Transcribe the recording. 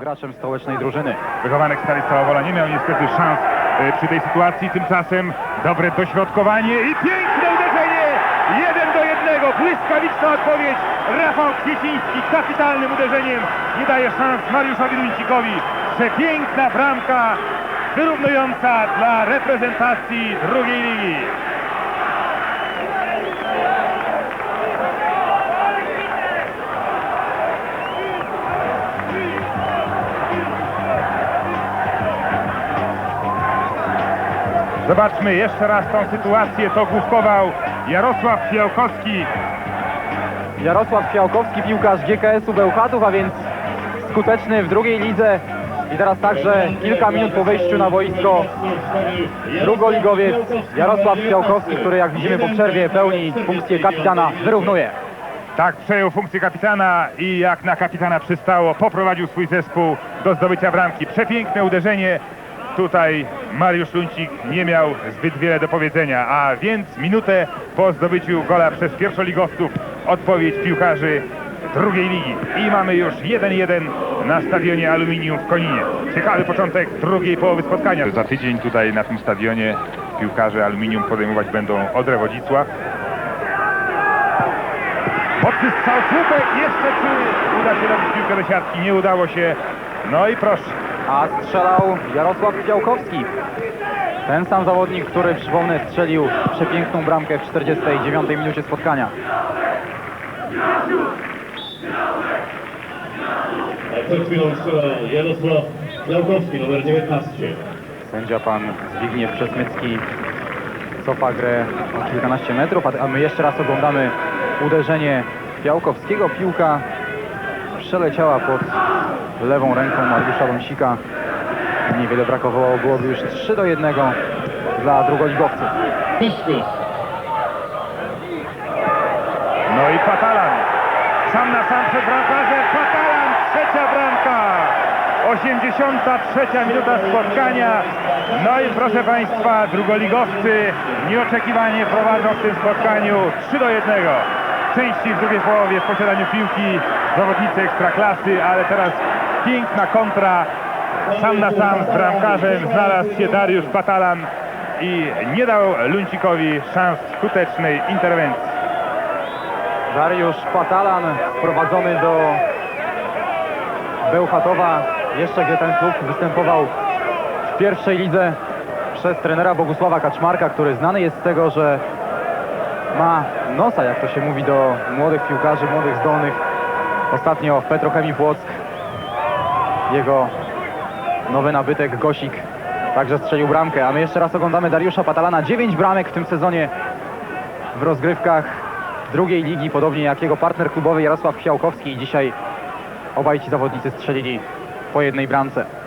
graczem stołecznej drużyny. Wychowanek Stary Stałowola nie miał niestety szans e, przy tej sytuacji. Tymczasem dobre dośrodkowanie i piękne uderzenie! Jeden do jednego, błyskawiczna odpowiedź. Rafał Kwieciński kapitalnym uderzeniem nie daje szans Mariuszowi Luńcikowi. Przepiękna bramka wyrównująca dla reprezentacji drugiej ligi. Zobaczmy jeszcze raz tą sytuację. To główkował Jarosław Fiałkowski. Jarosław Fiałkowski, piłkarz GKS-u Bełchatów, a więc skuteczny w drugiej lidze. I teraz także kilka minut po wejściu na boisko drugoligowiec Jarosław Fiałkowski, który jak widzimy po przerwie pełni funkcję kapitana, wyrównuje. Tak, przejął funkcję kapitana i jak na kapitana przystało, poprowadził swój zespół do zdobycia bramki. Przepiękne uderzenie. Tutaj Mariusz Luncik nie miał zbyt wiele do powiedzenia, a więc minutę po zdobyciu gola przez pierwszoligowców odpowiedź piłkarzy drugiej ligi. I mamy już 1-1 na stadionie Aluminium w Koninie. Ciekawy początek drugiej połowy spotkania. Za tydzień tutaj na tym stadionie piłkarze Aluminium podejmować będą Odrę Wodzisław. Strzał, słupek, jeszcze czy uda się robić piłkę do siatki? Nie udało się. No i proszę. A strzelał Jarosław Fiałkowski. Ten sam zawodnik, który przypomnę strzelił przepiękną bramkę w 49 minucie spotkania. Przed chwilą strzela Jarosław Fiałkowski, numer 19. Sędzia pan Zbigniew Przesmycki cofa grę o kilkanaście metrów, a- a my jeszcze raz oglądamy uderzenie Fiałkowskiego. Piłka przeleciała pod lewą ręką Mariusza Wąsika. Niewiele brakowało, byłoby już 3 do 1 dla drugoligowców. No i Patalan. Sam na sam przed bramkarzem. Patalan, trzecia bramka. 83 minuta spotkania. No i proszę Państwa, drugoligowcy nieoczekiwanie prowadzą w tym spotkaniu 3 do 1. Częściej w drugiej połowie w posiadaniu piłki zawodnicy ekstraklasy, ale teraz piękna kontra. Sam na sam z bramkarzem znalazł się Dariusz Patalan i nie dał Luncikowi szans skutecznej interwencji. Dariusz Patalan wprowadzony do Bełchatowa. Jeszcze gdy ten klub występował w pierwszej lidze przez trenera Bogusława Kaczmarka, który znany jest z tego, że ma nosa, jak to się mówi, do młodych piłkarzy, młodych, zdolnych. Ostatnio w Petrochemii Płock jego nowy nabytek Gosik także strzelił bramkę. A my jeszcze raz oglądamy Dariusza Patalana. 9 bramek w tym sezonie w rozgrywkach drugiej ligi, podobnie jak jego partner klubowy Jarosław Fiałkowski. I dzisiaj obaj ci zawodnicy strzelili po jednej bramce.